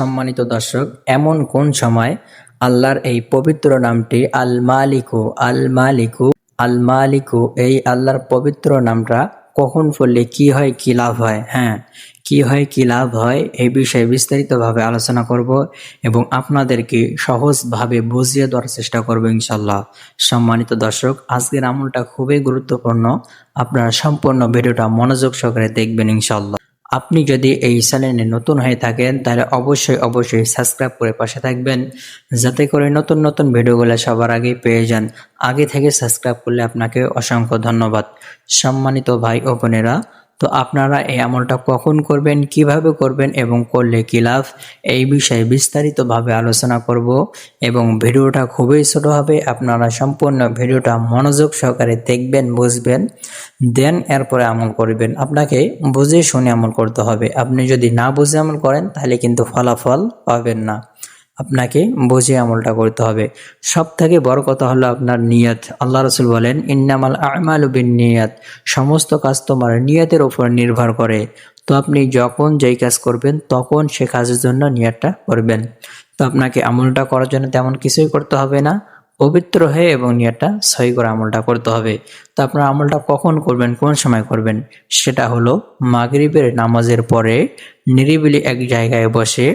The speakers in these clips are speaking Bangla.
সম্মানিত দর্শক, এমন কোন সময় আল্লাহর এই পবিত্র নামটি আল মালিকু আল মালিকু আল মালিকু এই আল্লাহর পবিত্র নামটা কখন পড়লে কি হয়, কি লাভ হয়? হ্যাঁ কি হয়, কি লাভ হয় এই বিষয়ে বিস্তারিতভাবে আলোচনা করব এবং আপনাদেরকে সহজভাবে বুঝিয়ে দেওয়ার চেষ্টা করব ইনশাল্লাহ সম্মানিত দর্শক, আজকের আমলটা খুবই গুরুত্বপূর্ণ। আপনারা সম্পূর্ণ ভিডিওটা মনোযোগ সহকারে দেখবেন ইনশাল্লাহ আপনি যদি এই চ্যানেলে নতুন হয়ে থাকেন, তাহলে অবশ্যই অবশ্যই সাবস্ক্রাইব করে পাশে থাকবেন। যাতে করে নতুন নতুন ভিডিওগুলো সবার আগে পেয়ে যান। আগে থেকে সাবস্ক্রাইব করলে আপনাকে অসংখ্য ধন্যবাদ। সম্মানিত ভাই ও বোনেরা তো আপনারা এই আমলটা কখন করবেন, কীভাবে করবেন এবং করলে কি লাভ, এই বিষয়ে বিস্তারিতভাবে আলোচনা করব এবং ভিডিওটা খুবই ছোট হবে, আপনারা সম্পূর্ণ ভিডিওটা মনোযোগ সহকারে দেখবেন, বুঝবেন, দেন এরপরে আমল করবেন। আপনাকে বুঝে শুনে আমল করতে হবে। আপনি যদি না বুঝে আমল করেন, তাহলে কিন্তু ফলাফল পাবেন না। আপনাকে বুঝে আমলটা করতে হবে। সব থেকে বড় কথা হলো আপনার নিয়ত। আল্লাহ রসুল বলেন, ইন্নামাল আমাল বিন নিয়াত সমস্ত কাজ তোমার নিয়তের ওপর নির্ভর করে। তো আপনি যখন যেই কাজ করবেন, তখন সে কাজের জন্য নিয়তটা করবেন। তো আপনাকে আমলটা করার জন্য তেমন কিছুই করতে হবে না। পবিত্র হয়ে এবং নিয়তটা সহি করে আমলটা করতে হবে। তো আপনার আমলটা কখন করবেন, কোন সময় করবেন? সেটা হলো মাগরিবের নামাজের পরে নিরিবিলি এক জায়গায় বসে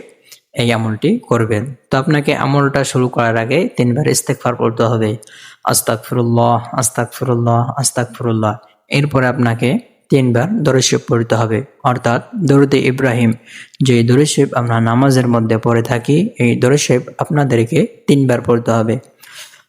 এই আমলটি করবেন তো আপনাকে আমলটা শুরু করার আগে তিনবার ইস্তেকফার করতে হবে আস্তাক ফিরুল্লাহ আস্তাক ফিরুল্লাহ আস্তাক ফিরুল্লাহ এরপরে আপনাকে তিনবার দরশিব পড়তে হবে অর্থাৎ দরুদে ইব্রাহিম যে দরশিব আমরা নামাজের মধ্যে পড়ে থাকি এই দরশিব আপনাদেরকে তিনবার পড়তে হবে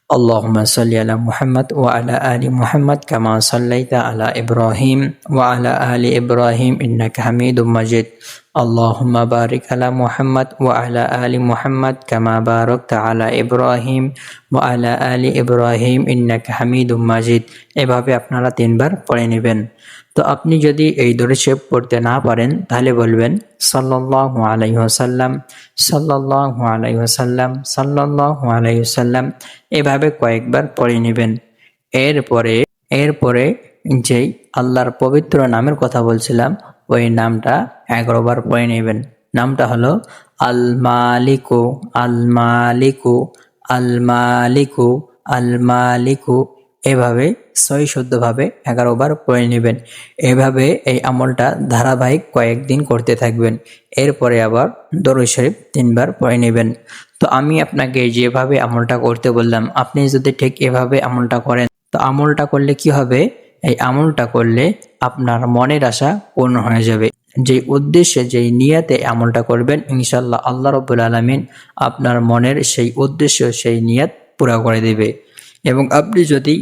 اللهم صل على محمد وعلى آل محمد كما صليت على إبراهيم وعلى آل إبراهيم إنك حميد مجيد اللهم بارك على محمد وعلى آل محمد كما باركت على إبراهيم وعلى آل إبراهيم إنك حميد مجيد এভাবে আপনারা তিনবার পড়ে নেবেন তো আপনি যদি এই দরে শেপ পড়তে না পারেন তাহলে বলবেন সাল্লাল্লাহু আলাইহি ওয়াসাল্লাম সাল্লাল্লাহু আলাইহি ওয়াসাল্লাম সাল্লাল্লাহু আলাইহি ওয়াসাল্লাম এভাবে কয়েকবার পড়ে নেবেন এরপরে এরপরে যেই আল্লাহর পবিত্র নামের কথা বলছিলাম ওই নামটা এগারো বার পড়ে নেবেন। নামটা হলো আল মালিকু আল মালিকু আল মালিকু আল মালিকু এভাবে ছয় শুদ্ধভাবে এগারো বার পড়ে নেবেন। এভাবে এই আমলটা ধারাবাহিক কয়েকদিন করতে থাকবেন। এরপরে আবার দরুদ শরীফ তিনবার পড়ে নেবেন। তো আমি আপনাকে যেভাবে আমলটা করতে বললাম, আপনি যদি ঠিক এভাবে আমলটা করেন, তো আমলটা করলে কি হবে? এই আমলটা করলে আপনার মনের আশা পূর্ণ হয়ে যাবে। যেই উদ্দেশ্যে, যেই নিয়াতে আমলটা করবেন ইনশাল্লাহ আল্লাহ রব্বুল আলমিন আপনার মনের সেই উদ্দেশ্য, সেই নিয়াত পুরা করে দেবে। এবং আপনি যদি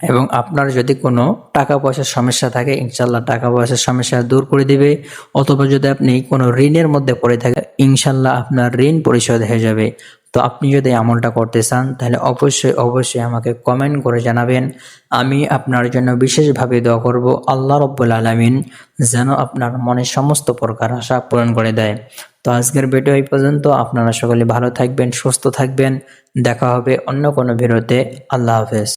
এবং আপনার যদি কোনো টাকা পয়সার সমস্যা থাকে ইনশাল্লাহ টাকা পয়সার সমস্যা দূর করে দিবে। অথবা যদি আপনি কোনো ঋণের মধ্যে পড়ে থাকে ইনশাল্লাহ আপনার ঋণ পরিশোধ হয়ে যাবে। তো আপনি যদি আমলটা করতে চান, তাহলে অবশ্যই অবশ্যই আমাকে কমেন্ট করে জানাবেন। আমি আপনার জন্য বিশেষভাবে দোয়া করব, আল্লাহ রব্বুল আলমিন যেন আপনার মনের সমস্ত প্রকার আশা পূরণ করে দেয়। তো আজকের ভিডিও এই পর্যন্ত। আপনারা সকলে ভালো থাকবেন, সুস্থ থাকবেন। দেখা হবে অন্য কোনো ভিডিওতে। আল্লাহ হাফেজ।